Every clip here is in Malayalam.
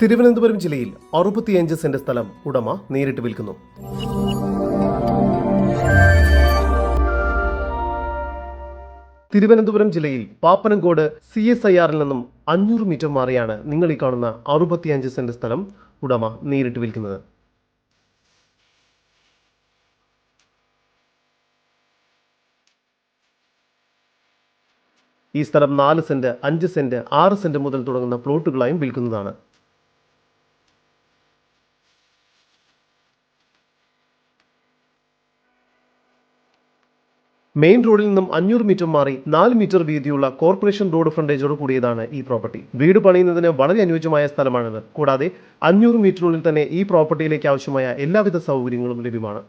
തിരുവനന്തപുരം ജില്ലയിൽ അറുപത്തിയഞ്ച് സെന്റ് സ്ഥലം ഉടമ നേരിട്ട് വിൽക്കുന്നു. തിരുവനന്തപുരം ജില്ലയിൽ പാപ്പനംകോട് സി എസ് ഐ ആറിൽ നിന്നും അഞ്ഞൂറ് മീറ്റർ മാറിയാണ് നിങ്ങൾ ഈ കാണുന്ന അറുപത്തിയഞ്ച് സെന്റ് സ്ഥലം ഉടമ നേരിട്ട് വിൽക്കുന്നത്. ഈ സ്ഥലം നാല് സെന്റ് അഞ്ച് സെന്റ് ആറ് സെന്റ് മുതൽ തുടങ്ങുന്ന പ്ലോട്ടുകളായും വിൽക്കുന്നതാണ്. മെയിൻ റോഡിൽ നിന്നും അഞ്ഞൂറ് മീറ്റർ മാറി നാല് മീറ്റർ വീതിയുള്ള കോർപ്പറേഷൻ റോഡ് ഫ്രണ്ടേജോട് കൂടിയതാണ് ഈ പ്രോപ്പർട്ടി. വീട് പണിയുന്നതിന് വളരെ അനുയോജ്യമായ സ്ഥലമാണിത്. കൂടാതെ അഞ്ഞൂറ് മീറ്ററിനുള്ളിൽ തന്നെ ഈ പ്രോപ്പർട്ടിയിലേക്ക് ആവശ്യമായ എല്ലാവിധ സൗകര്യങ്ങളും ലഭ്യമാണ്.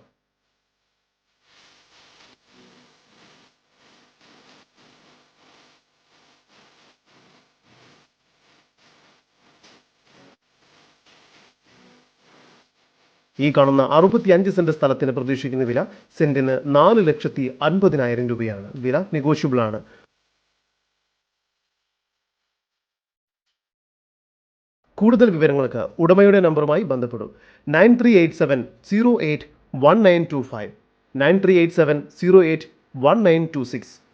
ഈ കാണുന്ന അറുപത്തിയഞ്ച് സെന്റ് സ്ഥലത്തിന് പ്രതീക്ഷിക്കുന്ന വില സെന്റിന് നാല് ലക്ഷത്തി അൻപതിനായിരം രൂപയാണ്. വില നെഗോഷ്യബിൾ ആണ്. കൂടുതൽ വിവരങ്ങൾക്ക് ഉടമയുടെ നമ്പറുമായി ബന്ധപ്പെടും. Nine three eight seven zero eight one nine two five. Nine three eight seven zero eight one nine two six.